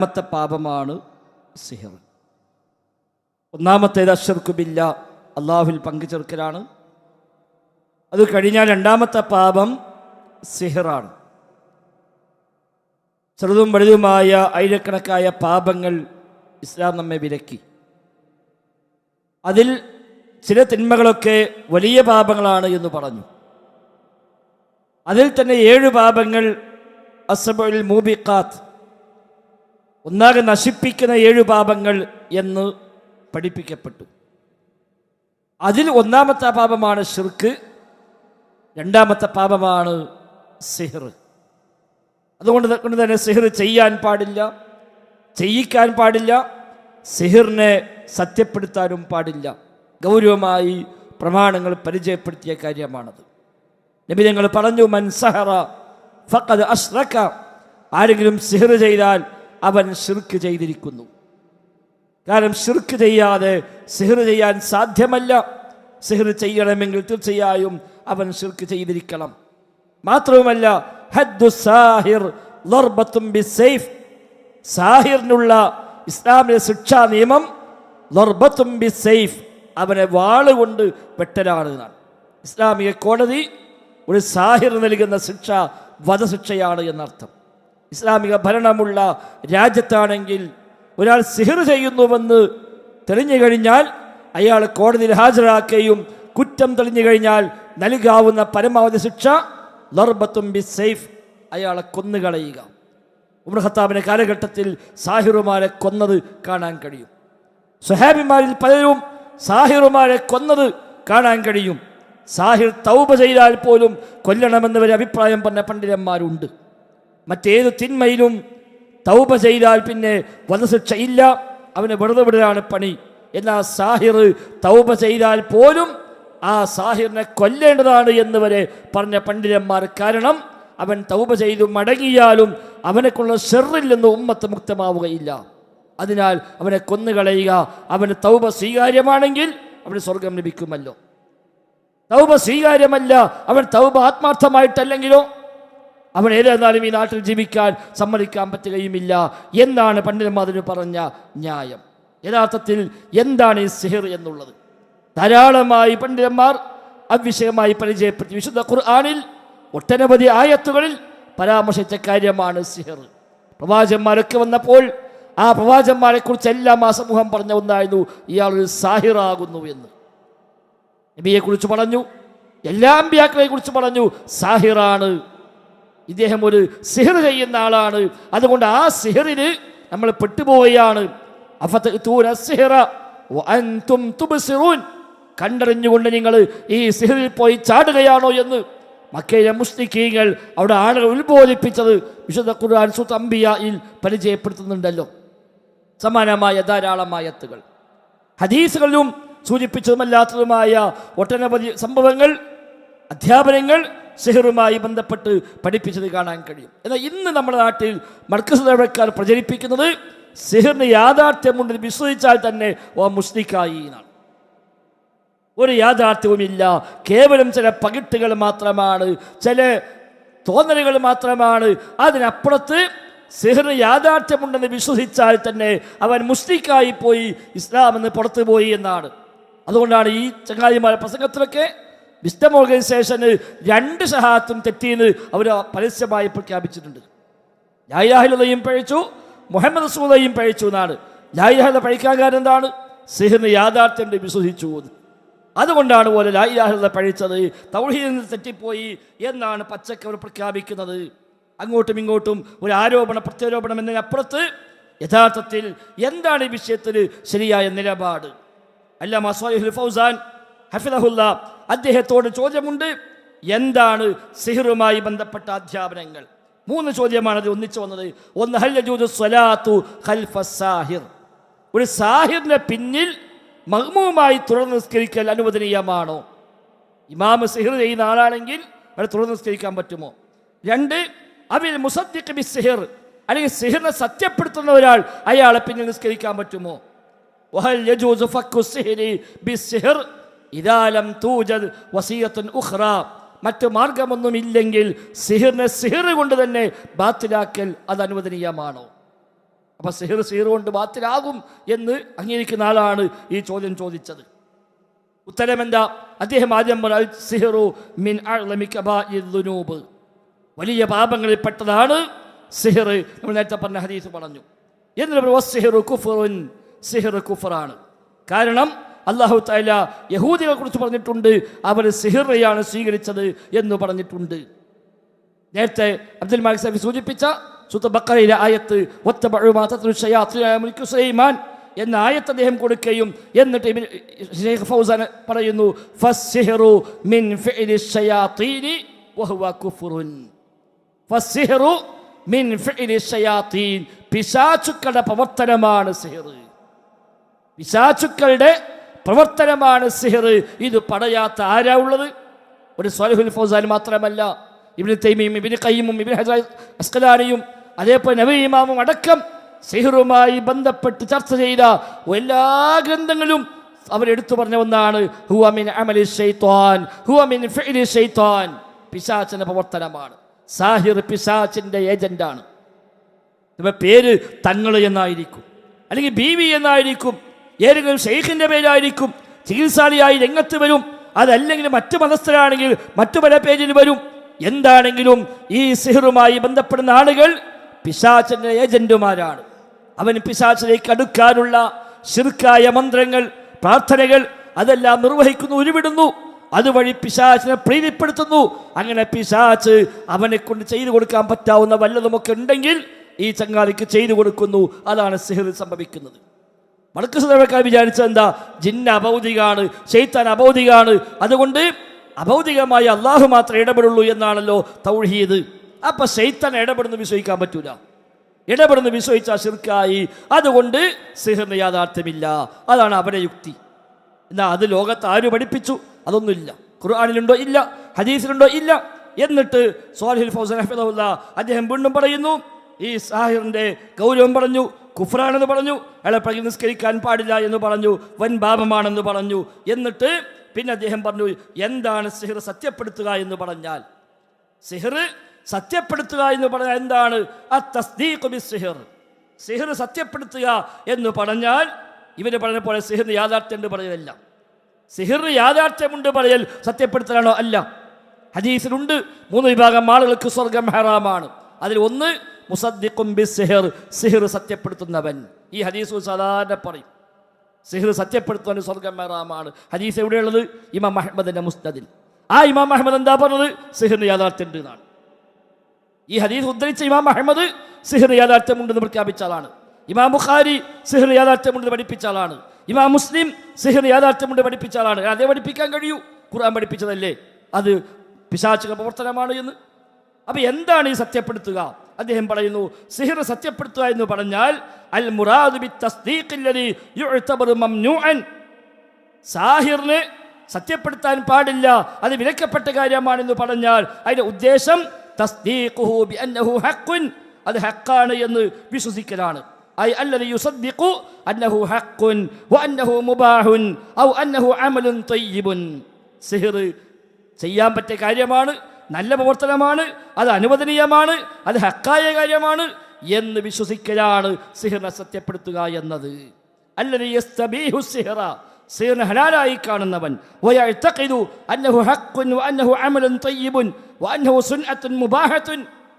രണ്ടാമത്തെ പാപമാണ് സിഹർ. ഒന്നാമത്തേത് അഷർക്കുബില്ല അള്ളാഹുൽ പങ്കുചേർക്കലാണ് അത് കഴിഞ്ഞാൽ രണ്ടാമത്തെ പാപം സിഹറാണ്. ചെറുതും വലുതുമായ ആയിരക്കണക്കായ പാപങ്ങൾ ഇസ്ലാം നമ്മെ വിലക്കി. അതിൽ ചില തിന്മകളൊക്കെ വലിയ പാപങ്ങളാണ് എന്ന് പറഞ്ഞു. അതിൽ തന്നെ ഏഴ് പാപങ്ങൾ അസബുൽ മൂബിഖാത്ത് ഒന്നാകെ നശിപ്പിക്കുന്ന ഏഴു പാപങ്ങൾ എന്ന് പഠിപ്പിക്കപ്പെട്ടു. അതിൽ ഒന്നാമത്തെ പാപമാണ് ഷിർക്ക് രണ്ടാമത്തെ പാപമാണ് സിഹർ അതുകൊണ്ട് കൊണ്ട് തന്നെ സിഹർ ചെയ്യാൻ പാടില്ല ചെയ്യിക്കാൻ പാടില്ല സിഹിറിനെ സത്യപ്പെടുത്താനും പാടില്ല. ഗൗരവമായി പ്രമാണങ്ങൾ പരിചയപ്പെടുത്തിയ കാര്യമാണത്. നബി ഞങ്ങൾ പറഞ്ഞു മൻസഹറ ഫക്കത് അഷ്റക്ക ആരെങ്കിലും സിഹർ ചെയ്താൽ അവൻ ഷിർക്ക് ചെയ്തിരിക്കുന്നു. കാരണം ഷിർക്ക് ചെയ്യാതെ സിഹർ ചെയ്യാൻ സാധ്യമല്ല. സിഹർ ചെയ്യണമെങ്കിൽ തീർച്ചയായും അവൻ ഷിർക്ക് ചെയ്തിരിക്കണം. മാത്രവുമല്ല സാഹിർ ബി സാഹിറിനുള്ള ഇസ്ലാമിലെ ശിക്ഷാ നിയമം ലർബത്തും ബിസൈഫ് അവനെ വാളുകൊണ്ട് വെട്ടലാണ് എന്നാണ്. ഇസ്ലാമിക കോടതി ഒരു സാഹിർ നൽകുന്ന ശിക്ഷ വധശിക്ഷയാണ് എന്നർത്ഥം. ഇസ്ലാമിക ഭരണമുള്ള രാജ്യത്താണെങ്കിൽ ഒരാൾ സിഹിർ ചെയ്യുന്നുവെന്ന് തെളിഞ്ഞു കഴിഞ്ഞാൽ അയാൾ കോടതിയിൽ ഹാജരാക്കുകയും കുറ്റം തെളിഞ്ഞു കഴിഞ്ഞാൽ നൽകാവുന്ന പരമാവധി ശിക്ഷ ലർബത്തും ബി സേഫ്. അയാളെ കൊന്നുകളയുക. ഉമർ ഖത്താബിന്റെ കാലഘട്ടത്തിൽ സാഹിറുമാരെ കൊന്നത് കാണാൻ കഴിയും. സുഹാബിമാരിൽ പലരും സാഹിറുമാരെ കൊന്നത് കാണാൻ കഴിയും. സാഹിർ തൗബ ചെയ്താൽ പോലും കൊല്ലണമെന്നവരെ അഭിപ്രായം പറഞ്ഞ പണ്ഡിതന്മാരുണ്ട്. മറ്റേത് തിന്മയിലും തൗപ ചെയ്താൽ പിന്നെ വധശിക്ഷയില്ല. അവനെ വെറുതെ വിടുകയാണ് പണി. എന്നാൽ സാഹിർ തൗപ ചെയ്താൽ പോലും ആ സാഹിറിനെ കൊല്ലേണ്ടതാണ് എന്ന് വരെ പറഞ്ഞ പണ്ഡിതന്മാർ കാരണം അവൻ തൗപ ചെയ്തു മടങ്ങിയാലും അവനെക്കുള്ള ഷെറിൽ നിന്ന് ഉമ്മത്ത് മുക്തമാവുകയില്ല. അതിനാൽ അവനെ കൊന്നുകളയുക അവന് തൗപ സ്വീകാര്യമാണെങ്കിൽ അവന് സ്വർഗം ലഭിക്കുമല്ലോ. തൗപ സ്വീകാര്യമല്ല അവൻ തൗപ ആത്മാർത്ഥമായിട്ടല്ലെങ്കിലോ അവൻ ഏതായിരുന്നാലും ഈ നാട്ടിൽ ജീവിക്കാൻ സമ്മതിക്കാൻ പറ്റുകയുമില്ല എന്നാണ് പണ്ഡിതന്മാതിന് പറഞ്ഞ ന്യായം. യഥാർത്ഥത്തിൽ എന്താണ് ഈ സിഹിർ എന്നുള്ളത്? ധാരാളമായി പണ്ഡിതന്മാർ അവിഷയമായി പരിചയപ്പെടുത്തി വിശുദ്ധ ഖുർആാനിൽ ഒട്ടനവധി ആയത്തുകളിൽ പരാമർശിച്ച കാര്യമാണ് സിഹിർ. പ്രവാചന്മാരൊക്കെ വന്നപ്പോൾ ആ പ്രവാചന്മാരെക്കുറിച്ച് എല്ലാം ആ സമൂഹം പറഞ്ഞ ഒന്നായിരുന്നു ഇയാൾ ഒരു സാഹിറാകുന്നു എന്ന്. നബിയെക്കുറിച്ച് പറഞ്ഞു എല്ലാ അമ്പ്യാക്കളെ കുറിച്ച് പറഞ്ഞു സാഹിറാണ് ഇദ്ദേഹം ഒരു സിഹർ ചെയ്യുന്ന ആളാണ്. അതുകൊണ്ട് ആ സിഹറിന് നമ്മൾ പെട്ടുപോവുകയാണ്. കണ്ടറിഞ്ഞുകൊണ്ട് നിങ്ങൾ ഈ സിഹറിൽ പോയി ചാടുകയാണോ എന്ന് മക്കയിലെ മുസ്ലിക്കീങ്ങൾ അവിടെ ആളുകൾ ഉത്ബോധിപ്പിച്ചത് വിശുദ്ധ ഖുർആൻ സുത്ത് അംബിയയിൽ പരിചയപ്പെടുത്തുന്നുണ്ടല്ലോ. സമാനമായ ധാരാളം ആയത്തുകൾ ഹദീസുകളിലും സൂചിപ്പിച്ചതുമല്ലാത്തതുമായ ഒട്ടനവധി സംഭവങ്ങൾ അധ്യാപനങ്ങൾ സിഹറുമായി ബന്ധപ്പെട്ട് പഠിപ്പിച്ചത് കാണാൻ കഴിയും. എന്നാൽ ഇന്ന് നമ്മുടെ നാട്ടിൽ മർക്കസ് പ്രചരിപ്പിക്കുന്നത് സെഹറിന് യാഥാർത്ഥ്യമുണ്ടെന്ന് വിശ്വസിച്ചാൽ തന്നെ ഓ മുസ്ലിക്കായി എന്നാണ്. ഒരു യാഥാർത്ഥ്യവുമില്ല. കേവലം ചില പകിട്ടുകൾ മാത്രമാണ് ചില തോന്നലുകൾ മാത്രമാണ്. അതിനപ്പുറത്ത് സിഹിറിന് യാഥാർത്ഥ്യമുണ്ടെന്ന് വിശ്വസിച്ചാൽ തന്നെ അവൻ മുസ്ലിക്കായി പോയി ഇസ്ലാം എന്ന് പുറത്തു പോയി എന്നാണ്. അതുകൊണ്ടാണ് ഈ ചങ്ങാതിമാരുടെ പ്രസംഗത്തിലൊക്കെ വിസ്റ്റം ഓർഗനൈസേഷന് രണ്ട് സഹാത്തും തെറ്റിയെന്ന് അവർ പരസ്യമായി പ്രഖ്യാപിച്ചിട്ടുണ്ട്. ലായിലാഹിലതയും പഴിച്ചു മുഹമ്മദ് സൂദയും പഴിച്ചു എന്നാണ്. ലായിലാഹില പഴിക്കാൻ എന്താണ്? സിഹിന് യാഥാർത്ഥ്യം വിശ്വസിച്ചു അതുകൊണ്ടാണ് പോലെ ലായിലാഹില പഴിച്ചത് തൗഹീദിൽ നിന്ന് തെറ്റിപ്പോയി എന്നാണ് പച്ചക്കവർ പ്രഖ്യാപിക്കുന്നത്. അങ്ങോട്ടും ഇങ്ങോട്ടും ഒരു ആരോപണ പ്രത്യാരോപണം എന്നതിനപ്പുറത്ത് യഥാർത്ഥത്തിൽ എന്താണ് ഈ വിഷയത്തിൽ ശരിയായ നിലപാട്? അല്ല സ്വാലിഹുൽ ഫൗസാൻ ഹഫിദഹുല്ല അദ്ദേഹത്തോട് ചോദ്യമുണ്ട്. എന്താണ് സിഹിറുമായി ബന്ധപ്പെട്ട അധ്യാപനങ്ങൾ? മൂന്ന് ചോദ്യമാണ് അത് ഒന്നിച്ചു വന്നത്. ഒന്ന് സ്വലാത്തു ഖൽഫ സാഹിർ? ഒരു സാഹിറിന്റെ പിന്നിൽ മഹ്മൂമായി തുടർന്ന് നിസ്കരിക്കൽ അനുവദനീയമാണോ? ഇമാമ് സിഹിർ ചെയ്യുന്ന ആളാണെങ്കിൽ അവിടെ തുടർന്ന് നിസ്കരിക്കാൻ പറ്റുമോ? രണ്ട് അവിൽ മുസദ്ദിഖ് ബി സിഹിർ അല്ലെങ്കിൽ സിഹിറിനെ സത്യപ്പെടുത്തുന്ന ഒരാൾ അയാളെ പിന്നിൽ നിസ്കരിക്കാൻ പറ്റുമോ? വഹൽ ഫക്കു സിഹിരി ബി സിഹിർ ഇതാലം തൂജദ് വസീയത്തുൻ ഉഹ്റ മറ്റ് മാർഗമൊന്നുമില്ലെങ്കിൽ സിഹിറിനെ സിഹിർ കൊണ്ട് തന്നെ ബാത്തിലാക്കൽ അത് അനുവദനീയമാണോ? അപ്പം സിഹിർ സിഹിർ കൊണ്ട് ബാത്തിലാകും എന്ന് അംഗീകരിക്കുന്ന ആളാണ് ഈ ചോദ്യം ചോദിച്ചത്. ഉത്തരമെന്താ? അദ്ദേഹം ആദ്യം പറഞ്ഞു സിഹിറു മിൻ ദുനൂബ്. വലിയ പാപങ്ങളിൽ പെട്ടതാണ് സിഹിർ. നമ്മൾ നേരത്തെ പറഞ്ഞ ഹദീസ് പറഞ്ഞു. എന്നിട്ട് സിഹിറു കുഫറുൻ. സിഹിർ കുഫറാണ്. കാരണം അള്ളാഹു താല യഹൂദികളെ കുറിച്ച് പറഞ്ഞിട്ടുണ്ട് അവർ സിഹിറയാണ് സ്വീകരിച്ചത് എന്ന് പറഞ്ഞിട്ടുണ്ട്. നേരത്തെ അബ്ദുൽ മാലിക് സാഹിബ് സൂചിപ്പിച്ച സുത്ത ബക്കറയിലെ ആയത്ത് ഒറ്റ സുലൈമാൻ എന്ന ആയത്ത് അദ്ദേഹം കൊടുക്കുകയും എന്നിട്ട് ഷെയ്ഖ് ഫൗസാൻ പറയുന്നു മിൻ മിൻ പിശാചുക്കളുടെ പ്രവർത്തനമാണ് സിഹിർ. പിശാചുക്കളുടെ പ്രവർത്തനമാണ് സിഹർ. ഇത് പടയാത്ത ആരാ ഉള്ളത്? ഒരു സ്വലഹുൽ ഫൗസാൻ മാത്രമല്ല ഇബിന് തൈമിയും ഇബിന് കയ്യമും ഇബിന് ഹജ അസ്കലാനിയും അതേപോലെ നബി ഇമാമും അടക്കം സിഹറുമായി ബന്ധപ്പെട്ട് ചർച്ച ചെയ്ത എല്ലാ ഗ്രന്ഥങ്ങളും അവരെടുത്തു പറഞ്ഞ ഒന്നാണ് ഹുവമിൻ അമലി ഷെയ്ത്വാൻ ഹുവമിൻ ഫിഇലി ഷെയ്ത്വാൻ പിശാചിന്റെ പ്രവർത്തനമാണ്. സാഹിർ പിശാച്ചിന്റെ ഏജന്റാണ്. പേര് തങ്ങൾ എന്നായിരിക്കും. അല്ലെങ്കിൽ ബി വി എന്നായിരിക്കും. ഏതെങ്കിലും ഷെയ്ഖിന്റെ പേരായിരിക്കും ചികിത്സാലിയായി രംഗത്ത് വരും അതല്ലെങ്കിൽ മറ്റു മതസ്ഥരാണെങ്കിൽ മറ്റു പല പേരിൽ വരും. എന്താണെങ്കിലും ഈ സിഹറുമായി ബന്ധപ്പെടുന്ന ആളുകൾ പിശാചന്റെ ഏജന്റുമാരാണ്. അവൻ പിശാചിലേക്ക് അടുക്കാനുള്ള ശിർക്കായ മന്ത്രങ്ങൾ പ്രാർത്ഥനകൾ അതെല്ലാം നിർവഹിക്കുന്നു ഉരുവിടുന്നു. അതുവഴി പിശാചിനെ പ്രീതിപ്പെടുത്തുന്നു. അങ്ങനെ പിശാച്ച് അവനെ കൊണ്ട് ചെയ്തു കൊടുക്കാൻ പറ്റാവുന്ന വല്ലതുമൊക്കെ ഉണ്ടെങ്കിൽ ഈ ചങ്ങാതിക്ക് ചെയ്തു കൊടുക്കുന്നു. അതാണ് സിഹിർ സംഭവിക്കുന്നത്. വടക്ക് സുധർക്കാർ വിചാരിച്ചത് എന്താ? ജിന്ന അബൗദികാണ് ശൈത്താൻ അബൗദികാണ് അതുകൊണ്ട് അബൗദികമായി അള്ളാഹു മാത്രമേ ഇടപെടുള്ളൂ എന്നാണല്ലോ തൗഹീദ്. അപ്പൊ ശൈത്താൻ ഇടപെടുന്നു വിശ്വസിക്കാൻ പറ്റൂല. ഇടപെടുന്നു വിശ്വസിച്ച ശിർക്കായി. അതുകൊണ്ട് സിഹിറിന് യാഥാർത്ഥ്യമില്ല. അതാണ് അവരെ യുക്തി. എന്നാ അത് ലോകത്ത് ആര് പഠിപ്പിച്ചു? അതൊന്നുമില്ല. ഖുർആാനിലുണ്ടോ? ഇല്ല. ഹദീസിലുണ്ടോ? ഇല്ല. എന്നിട്ട് സോഹിൽ ഫൗസൻ അഹമ്മദ് അദ്ദേഹം വീണ്ടും പറയുന്നു ഈ സാഹിറിന്റെ ഗൗരവം പറഞ്ഞു കുഫ്രാണെന്ന് പറഞ്ഞു. അയാളെ പ്രതി നിസ്കരിക്കാൻ പാടില്ല എന്ന് പറഞ്ഞു. വൻ പാപമാണെന്ന് പറഞ്ഞു. എന്നിട്ട് പിന്നെ അദ്ദേഹം പറഞ്ഞു എന്താണ് സിഹിർ സത്യപ്പെടുത്തുക എന്ന് പറഞ്ഞാൽ? സിഹിർ സത്യപ്പെടുത്തുക എന്ന് പറഞ്ഞാൽ എന്താണ്? സിഹിർ. സിഹിർ സത്യപ്പെടുത്തുക എന്ന് പറഞ്ഞാൽ ഇവർ പറഞ്ഞ പോലെ സിഹിറിന് യാഥാർത്ഥ്യം പറയലല്ല സിഹിർ യാഥാർത്ഥ്യമുണ്ട് പറയൽ സത്യപ്പെടുത്തലാണോ? അല്ല. ഹദീസിലുണ്ട്. മൂന്ന് വിഭാഗം ആളുകൾക്ക് സ്വർഗം ഹറാമാണ്. അതിൽ ഒന്ന് മുസദ്ദിഖും ബി സിഹിർ സിഹിർ സത്യപ്പെടുത്തുന്നവൻ. ഈ ഹദീസ് സാധാരണ പറയും. സിഹിർ സത്യപ്പെടുത്തുന്നവൻ സ്വർഗം മേറാമാണ്. ഹദീസ് എവിടെയുള്ളത്? ഇമാം അഹ്മദിന്റെ മുസ്തദിൽ ആ ഇമാം അഹമ്മദ് എന്താ പറഞ്ഞത്? സിഹിറിന് യാഥാർത്ഥ്യമുണ്ട് എന്നാണ്. ഈ ഹദീസ് ഉദ്ധരിച്ച ഇമാം അഹമ്മദ് സിഹിർ യാഥാർത്ഥ്യമുണ്ടെന്ന് പ്രഖ്യാപിച്ച ആളാണ്. ഇമാം ബുഖാരി സിഹിർ യാഥാർത്ഥ്യമുണ്ടെന്ന് പഠിപ്പിച്ച ആളാണ്. ഇമാം മുസ്ലിം സിഹിർ യാഥാർത്ഥ്യമുണ്ട് പഠിപ്പിച്ച ആളാണ്. അതേ പഠിപ്പിക്കാൻ കഴിയൂ. ഖുർആൻ പഠിപ്പിച്ചതല്ലേ? അത് പിശാചിക പ്രവർത്തനമാണ് എന്ന്. അപ്പൊ എന്താണ് ഈ സത്യപ്പെടുത്തുക? അദ്ദേഹം പറയുന്നു സിഹിർ സത്യപ്പെടുത്തുക എന്ന് പറഞ്ഞാൽ അൽ മുറാദ് ബി തസ്ദീഖില്ലദി യുഅ്തബറു മംനൂഅൻ. സാഹിറിന് സത്യപ്പെടുത്താൻ പാടില്ല അത് വിലക്കപ്പെട്ട കാര്യമാണെന്ന് പറഞ്ഞാൽ അതിന്റെ ഉദ്ദേശം തസ്ദീഖുഹു ബിഅന്നഹു ഹഖ്ഖുൻ അത് ഹക്കാണ് എന്ന് വിശ്വസിക്കലാണ്. أي അല്ലദി يصدق അന്നഹു ഹഖ്ഖുൻ وأنه മുബാഹുൻ ഔ അന്നഹു അമലുൻ طيب സിഹിർ ചെയ്യാൻ പറ്റിയ കാര്യമാണ് നല്ല പ്രവർത്തനമാണ് അത് അനുവദനീയമാണ് അത് ഹക്കായ കാര്യമാണ് എന്ന് വിശ്വസിക്കലാണ് സിഹിറിനെ സത്യപ്പെടുത്തുക എന്നത്. സിഹിറിനെ ഹലാലായി കാണുന്നവൻ.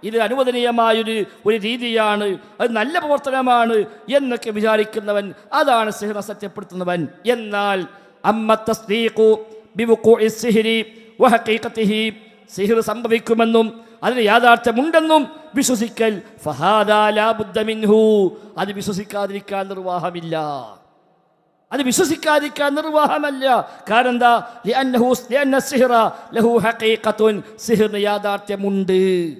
ഇത് അനുവദനീയമായൊരു ഒരു രീതിയാണ് അത് നല്ല പ്രവർത്തനമാണ് എന്നൊക്കെ വിചാരിക്കുന്നവൻ അതാണ് സിഹിറിനെ സത്യപ്പെടുത്തുന്നവൻ. എന്നാൽ അമ്മ തസ്ദീഖു ബിവുഖൂഇ സിഹ്രി വഹഖീഖത്തിഹി സിഹിർ സംഭവിക്കുമെന്നും അതിന് യാഥാർത്ഥ്യമുണ്ടെന്നും വിശ്വസിക്കൽ ഫഹാദാ ലാ ബുദ്ദ മിൻഹു. അത് വിശ്വസിക്കാതിരിക്കാൻ നിർവാഹമില്ല. അത് വിശ്വസിക്കാതിരിക്കാൻ നിർവാഹമല്ല. കാരണം എന്താ? ലഹു സിഹിറിന് യാഥാർത്ഥ്യമുണ്ട്.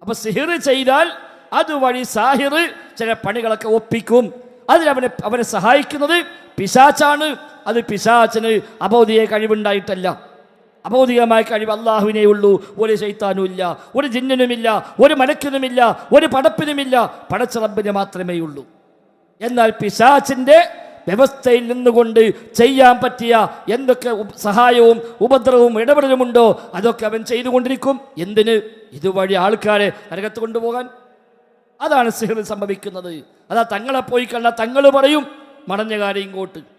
അപ്പൊ സിഹിർ ചെയ്താൽ അതുവഴി സാഹിർ ചില പണികളൊക്കെ ഒപ്പിക്കും. അതിലവനെ അവനെ സഹായിക്കുന്നത് പിശാച്ചാണ്. അത് പിശാച്ചിന് അബോധിയെ കഴിവുണ്ടായിട്ടല്ല. അബോധികമായ കഴിവ് അള്ളാഹുവിനേ ഉള്ളൂ ഒരു ശൈത്താനുമില്ല ഒരു ജിന്നനുമില്ല ഒരു മലക്കിനുമില്ല ഒരു പടപ്പിനുമില്ല. പടച്ച പടച്ചറബിന് മാത്രമേ ഉള്ളൂ എന്നാൽ പിശാച്ചിന്റെ വ്യവസ്ഥയിൽ നിന്നുകൊണ്ട് ചെയ്യാൻ പറ്റിയ എന്തൊക്കെ സഹായവും ഉപദ്രവവും ഇടപെടലുമുണ്ടോ? അതൊക്കെ അവൻ ചെയ്തുകൊണ്ടിരിക്കും. എന്തിന്? ഇതുവഴി ആൾക്കാരെ നരകത്ത് കൊണ്ടുപോകാൻ. അതാണ് സിഹർ സംഭവിക്കുന്നത്. അതാ തങ്ങളെ പോയി കണ്ട തങ്ങൾ പറയും മടഞ്ഞ കാര്യം ഇങ്ങോട്ട്.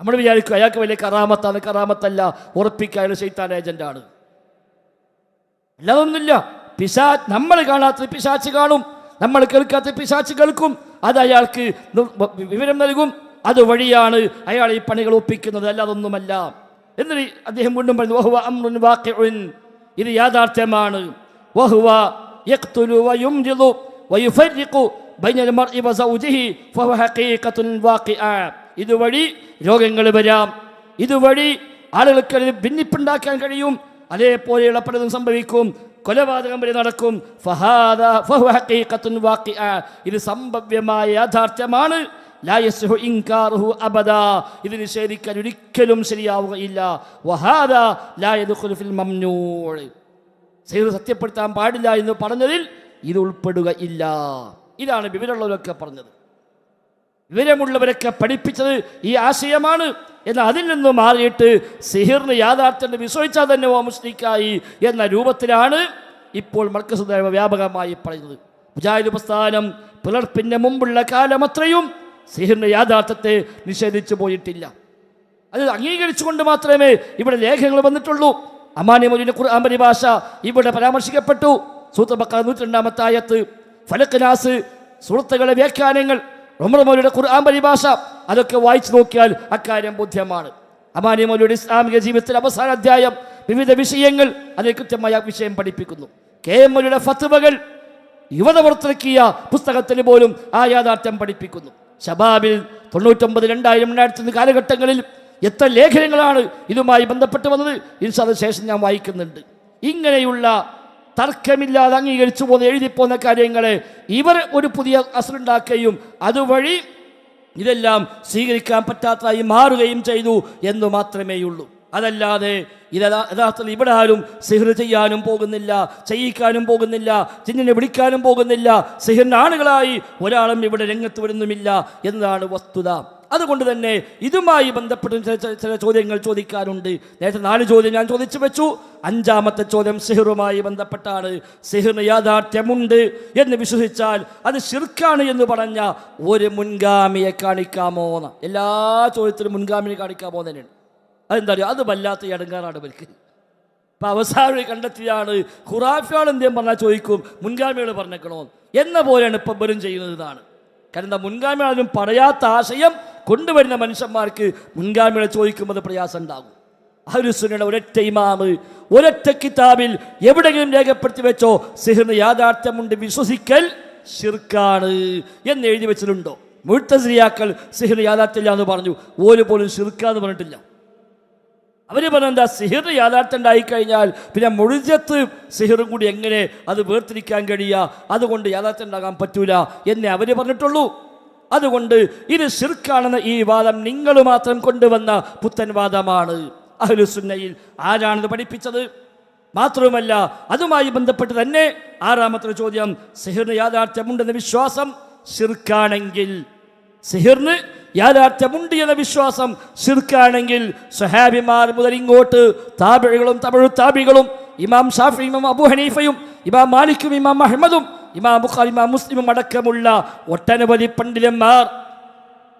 നമ്മൾ വിചാരിക്കും അയാൾക്ക് വലിയ കറാമത്താണ്. കറാമത്തല്ല ഉറപ്പിക്കാനുള്ള ശൈത്താൻ ഏജന്റാണ്. അല്ലാതൊന്നുമില്ല. പിശാ നമ്മൾ കാണാത്ത പിശാച്ച് കാണും. നമ്മൾ കേൾക്കാത്ത പിശാച്ച് കേൾക്കും. അത് അയാൾക്ക് വിവരം നൽകും. അതുവഴിയാണ് അയാൾ ഈ പണികൾ ഒപ്പിക്കുന്നത്. അല്ലാതൊന്നുമല്ല. എന്നിട്ട് അദ്ദേഹം വീണ്ടും പറഞ്ഞു വഹുവ അമ്രുൻ വാഖിഉൻ. ഇത് യാഥാർത്ഥ്യമാണ്. വഹുവ യഖ്തുലു വയുംജിദു വയുഫരിഖു ബൈനൽ മർഇ വസൗജിഹി ഫഹുവ ഹഖീഖത്തുൻ വാഖിഅ ഇതുവഴി രോഗങ്ങൾ വരാം. ഇതുവഴി ആളുകൾക്ക് ഭിന്നിപ്പുണ്ടാക്കാൻ കഴിയും. അതേപോലെയുള്ള പലതും സംഭവിക്കും. കൊലപാതകം വരെ നടക്കും. ഇത് സംഭവ്യമായ യാഥാർത്ഥ്യമാണ്. ഇത് നിഷേധിക്കാൻ ഒരിക്കലും ശരിയാവുകയില്ല. സത്യപ്പെടുത്താൻ പാടില്ല എന്ന് പറഞ്ഞതിൽ ഇത് ഉൾപ്പെടുകയില്ല. ഇതാണ് വിവരമുള്ളവരൊക്കെ പറഞ്ഞത്. വിവരമുള്ളവരൊക്കെ പഠിപ്പിച്ചത് ഈ ആശയമാണ്. എന്നാൽ അതിൽ നിന്ന് മാറിയിട്ട് സിഹിറിന് യാഥാർത്ഥ്യം വിശ്വസിച്ചാൽ തന്നെ ഓ മുസ്ലിക്കായി എന്ന രൂപത്തിലാണ് ഇപ്പോൾ മർക്കസ് വ്യാപകമായി പറയുന്നത്. മുജാഹിദ് പ്രസ്ഥാനം പിളർപ്പിന് മുമ്പുള്ള കാലമത്രയും സിഹിറിന്റെ യാഥാർത്ഥ്യത്തെ നിഷേധിച്ചു പോയിട്ടില്ല. അത് അംഗീകരിച്ചുകൊണ്ട് മാത്രമേ ഇവിടെ ലേഖനങ്ങൾ വന്നിട്ടുള്ളൂ. അമാനി മൊലിന്റെ ഖുർആൻ പരിഭാഷ ഇവിടെ പരാമർശിക്കപ്പെട്ടു. സൂത്രബക്ക നൂറ്റി രണ്ടാമത്തെ ആയത്ത്. ഫലക്കനാസ് സുഹൃത്തുക്കളുടെ വ്യാഖ്യാനങ്ങൾ. ഉമർ മൗലിയുടെ ഖുർആൻ പരിഭാഷ അതൊക്കെ വായിച്ചു നോക്കിയാൽ അക്കാര്യം ബോധ്യമാണ്. അമാനി മൗലിയുടെ ഇസ്ലാമിക ജീവിതത്തിലെ അവസാന അധ്യായം വിവിധ വിഷയങ്ങൾ അതിൽ കൃത്യമായ വിഷയം പഠിപ്പിക്കുന്നു. കെ എം മൗലിയുടെ ഫത്തുവകൾ യുവത പുറത്തിറക്കിയ പുസ്തകത്തിന് പോലും ആ യാഥാർത്ഥ്യം പഠിപ്പിക്കുന്നു. ഷബാബിൽ തൊണ്ണൂറ്റൊമ്പത് രണ്ടായിരം രണ്ടായിരത്തി കാലഘട്ടങ്ങളിൽ എത്ര ലേഖനങ്ങളാണ് ഇതുമായി ബന്ധപ്പെട്ട് വന്നത്? ഇൻഷാദ് ശേഷം ഞാൻ വായിക്കുന്നുണ്ട്. ഇങ്ങനെയുള്ള തർക്കമില്ലാതെ അംഗീകരിച്ചു പോന്ന് എഴുതിപ്പോന്ന കാര്യങ്ങളെ ഇവർ ഒരു പുതിയ അസലുണ്ടാക്കുകയും അതുവഴി ഇതെല്ലാം സ്വീകരിക്കാൻ പറ്റാത്തതായി മാറുകയും ചെയ്തു എന്ന് മാത്രമേയുള്ളൂ. അതല്ലാതെ ഇത് യഥാ- യഥാർത്ഥത്തിൽ ഇവിടെ ആരും സിഹിർ ചെയ്യാനും പോകുന്നില്ല ചെയ്യിക്കാനും പോകുന്നില്ല ചിന്നിനെ വിളിക്കാനും പോകുന്നില്ല സിഹിറിന്റെ ആളുകളായി ഒരാളും ഇവിടെ രംഗത്ത് വരുന്നുമില്ല എന്നതാണ് വസ്തുത. അതുകൊണ്ട് തന്നെ ഇതുമായി ബന്ധപ്പെട്ട് ചില- ചില ചോദ്യങ്ങൾ ചോദിക്കാനുണ്ട് നേരത്തെ നാല് ചോദ്യം ഞാൻ ചോദിച്ചു വെച്ചു. അഞ്ചാമത്തെ ചോദ്യം സിഹിറുമായി ബന്ധപ്പെട്ടാണ്. സിഹിറിന് യാഥാർത്ഥ്യമുണ്ട് എന്ന് വിശ്വസിച്ചാൽ അത് ശിർക്കാണ് എന്ന് പറഞ്ഞ ഒരു മുൻഗാമിയെ കാണിക്കാമോ എന്ന്. എല്ലാ ചോദ്യത്തിലും മുൻഗാമിയെ കാണിക്കാമോ തന്നെയാണ് അതെന്താ പറയുക അത് വല്ലാത്ത ഇടങ്ങാറാണ് ഇവർക്ക്. ഇപ്പം അവസാനം കണ്ടെത്തിയാണ് ഖുറാഫിയാൾ എന്തെങ്കിലും പറഞ്ഞാൽ ചോദിക്കും മുൻഗാമികൾ പറഞ്ഞേക്കണോ എന്ന. പോലെയാണ് ഇപ്പം ഇവരും ചെയ്യുന്നത് ഇതാണ്. കാരണം എന്താ? മുൻഗാമികളാരും പറയാത്ത ആശയം കൊണ്ടുവരുന്ന മനുഷ്യന്മാർക്ക് മുൻഗാമികളെ ചോദിക്കുമ്പോൾ പ്രയാസം ഉണ്ടാകും. അഹുസുനയുടെ ഒരൊറ്റ ഇമാമ് ഒരൊറ്റ കിതാബിൽ എവിടെയെങ്കിലും രേഖപ്പെടുത്തി വെച്ചോ സിഹിറിന് യാഥാർത്ഥ്യമുണ്ട് വിശ്വസിക്കൽ ഷിർക്കാണ് എന്ന് എഴുതി വെച്ചിട്ടുണ്ടോ? മുഴുത്തസിയാക്കൾ സിഹിന് യാഥാർത്ഥ്യമില്ല എന്ന് പറഞ്ഞു. ഓര് പോലും ഷിർക്കാന്ന് പറഞ്ഞിട്ടില്ല. അവർ പറഞ്ഞെന്താ സിഹിർ യാഥാർത്ഥ്യം ഉണ്ടായിക്കഴിഞ്ഞാൽ പിന്നെ മുഴുജത്ത് സിഹിറും കൂടി എങ്ങനെ അത് വേർതിരിക്കാൻ കഴിയുക അതുകൊണ്ട് യാഥാർത്ഥ്യം ഉണ്ടാകാൻ പറ്റൂല എന്നെ അവർ പറഞ്ഞിട്ടുള്ളൂ. അതുകൊണ്ട് ഇത് ഷിർക്കാണെന്ന ഈ വാദം നിങ്ങൾ മാത്രം കൊണ്ടുവന്ന പുത്തൻ വാദമാണ്. അഹ്ലുസുന്നയിൽ ആരാണിത് പഠിപ്പിച്ചത്? മാത്രവുമല്ല അതുമായി ബന്ധപ്പെട്ട് തന്നെ ആറാമത്തെ ചോദ്യം സിഹിറിന് യാഥാർത്ഥ്യമുണ്ടെന്ന വിശ്വാസം ഷിർക്കാണെങ്കിൽ സിഹിറിന് യാഥാർത്ഥ്യമുണ്ട് എന്ന വിശ്വാസം ശിർക്കാണെങ്കിൽ സുഹാബിമാർ മുതൽ ഇങ്ങോട്ട് താപികളും തമിഴ് താപികളും ഇമാം ഷാഫി ഇമാം അബു ഹനീഫയും ഇമാം മാലിക്കും ഇമാം അഹമ്മദും ഇമാം ബുഖാരി ഇമാം മുസ്ലിമും അടക്കമുള്ള ഒട്ടനവധി പണ്ഡിതന്മാർ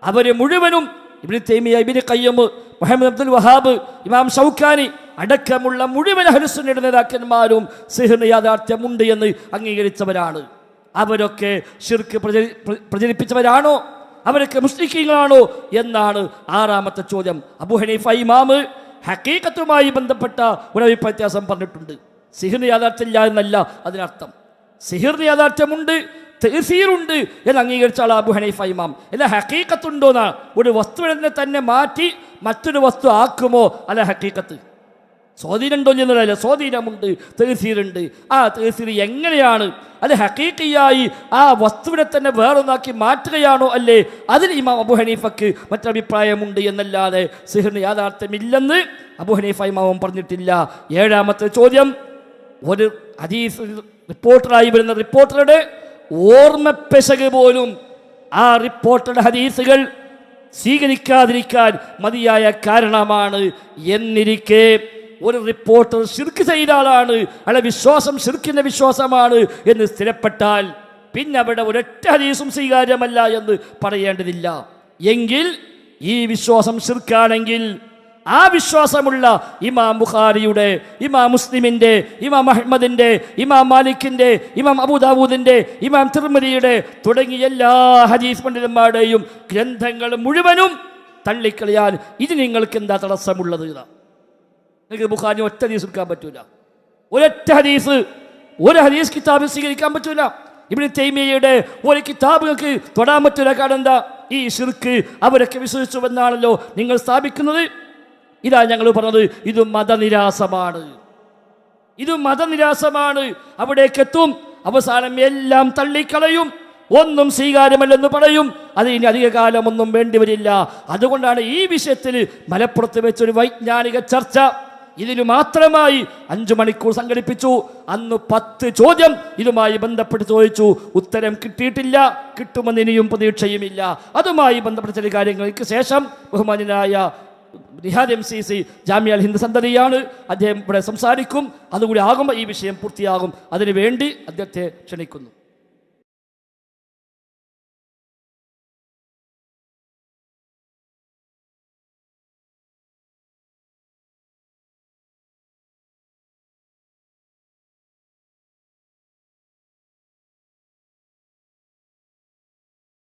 അവർ മുഴുവനും ഇബ്നു തൈമിയ ഇബിന് കയ്യമ്മ് മുഹമ്മദ് അബ്ദുൽ വഹാബ് ഇമാം ഷൗക്കാനി അടക്കമുള്ള മുഴുവൻ ഹരിസുനയുടെ നേതാക്കന്മാരും സിഹിന് യാഥാർത്ഥ്യമുണ്ട് എന്ന് അംഗീകരിച്ചവരാണ്. അവരൊക്കെ ഷിർക്ക് പ്രചരി പ്രചരിപ്പിച്ചവരാണോ? അവരൊക്കെ മുസ്ലിഖീങ്ങളാണോ എന്നാണ് ആറാമത്തെ ചോദ്യം. അബു ഹനീഫ ഇമാമ് ഹക്കീക്കത്തുമായി ബന്ധപ്പെട്ട ഒരു അഭിപ്രായ വ്യത്യാസം പറഞ്ഞിട്ടുണ്ട്. സിഹിറിന് യാഥാർത്ഥ്യമില്ല എന്നല്ല അതിനർത്ഥം. സിഹിർ യാഥാർത്ഥ്യമുണ്ട് തെസീറുണ്ട് എന്ന് അംഗീകരിച്ച ആൾ അബു ഹനീഫ ഇമാം. അല്ല ഹക്കീക്കത്തുണ്ടോ എന്നാ ഒരു വസ്തുവിനെ തന്നെ മാറ്റി മറ്റൊരു വസ്തു ആക്കുമോ? അല്ല ഹക്കീക്കത്ത് സ്വാധീനമുണ്ടോ എന്നതല്ല സ്വാധീനമുണ്ട് തേസീറുണ്ട് ആ തേസീർ എങ്ങനെയാണ്? അത് ഹക്കീക്കിയായി ആ വസ്തുവിനെ തന്നെ വേറൊന്നാക്കി മാറ്റുകയാണോ അല്ലേ? അതിന് ഇമാം അബു ഹനീഫക്ക് മറ്റഭിപ്രായമുണ്ട് എന്നല്ലാതെ സിഹിറിന് യാഥാർത്ഥ്യമില്ലെന്ന് അബു ഹനീഫ ഇമാമും പറഞ്ഞിട്ടില്ല. ഏഴാമത്തെ ചോദ്യം. ഒരു ഹദീസ് റിപ്പോർട്ടറായി വരുന്ന റിപ്പോർട്ടറുടെ ഓർമ്മപ്പെശക് പോലും ആ റിപ്പോർട്ടഡ് ഹദീസുകൾ സ്വീകരിക്കാതിരിക്കാൻ മതിയായ കാരണമാണ് എന്നിരിക്കെ ഒരു റിപ്പോർട്ടർ ശിർക്ക് ചെയ്ത ആളാണ് അല്ല വിശ്വാസം ശിർക്കിന്റെ വിശ്വാസമാണ് എന്ന് സ്ഥിരപ്പെട്ടാൽ പിന്നെ അവിടെ ഒരൊറ്റ ഹദീസും സ്വീകാര്യമല്ല എന്ന് പറയേണ്ടതില്ല. എങ്കിൽ ഈ വിശ്വാസം ശിർക്കാണെങ്കിൽ ആ വിശ്വാസമുള്ള ഇമാം ബുഖാരിയുടെ ഇമാം മുസ്ലിമിന്റെ ഇമാം അഹ്മദിന്റെ ഇമാം മാലിക്കിന്റെ ഇമാം അബുദാബൂദിന്റെ ഇമാം തിർമരിയുടെ തുടങ്ങിയ എല്ലാ ഹദീസ് പണ്ഡിതന്മാരുടെയും ഗ്രന്ഥങ്ങൾ മുഴുവനും തള്ളിക്കളയാൻ ഇത് നിങ്ങൾക്ക് എന്താ തടസ്സമുള്ളത് ഇതാ? നിങ്ങൾക്ക് ബുഖാരി ഒറ്റ ഹദീസ് എടുക്കാൻ പറ്റൂല. ഒരൊറ്റ ഹദീസ് ഒരു ഹദീസ് കിതാബ് സ്വീകരിക്കാൻ പറ്റൂല. ഇവിടെ തൈമിയയുടെ ഒരു കിതാബുകൾക്ക് തൊടാൻ പറ്റൂല കാരണം എന്താ? ഈ ഷിർക്ക് അവരൊക്കെ വിശ്വസിച്ചുവെന്നാണല്ലോ നിങ്ങൾ സ്ഥാപിക്കുന്നത്. ഇതാ ഞങ്ങൾ പറഞ്ഞത് ഇത് മതനിരാസമാണ്. ഇത് മതനിരാസമാണ്. അവിടേക്ക് എത്തും അവസാനം എല്ലാം തള്ളിക്കളയും ഒന്നും സ്വീകാര്യമല്ലെന്ന് പറയും. അത് ഇനി ഒന്നും വേണ്ടിവരില്ല അതുകൊണ്ടാണ് ഈ വിഷയത്തിൽ മലപ്പുറത്ത് വെച്ചൊരു വൈജ്ഞാനിക ചർച്ച. ഇതിന് മാത്രമായി അഞ്ചു മണിക്കൂർ സംഘടിപ്പിച്ചു. അന്ന് പത്ത് ചോദ്യം ഇതുമായി ബന്ധപ്പെട്ട് ചോദിച്ചു. ഉത്തരം കിട്ടിയിട്ടില്ല കിട്ടുമെന്ന് ഇനിയും പ്രതീക്ഷയുമില്ല. അതുമായി ബന്ധപ്പെട്ട ചില കാര്യങ്ങൾക്ക് ശേഷം ബഹുമാനായ നിഹാദ് എം സി സി ജാമ്യ ഹിന്ദ് സന്തതിയാണ്. അദ്ദേഹം ഇവിടെ സംസാരിക്കും. അതുകൂടി ആകുമ്പോൾ ഈ വിഷയം പൂർത്തിയാകും. അതിനുവേണ്ടി അദ്ദേഹത്തെ ക്ഷണിക്കുന്നു.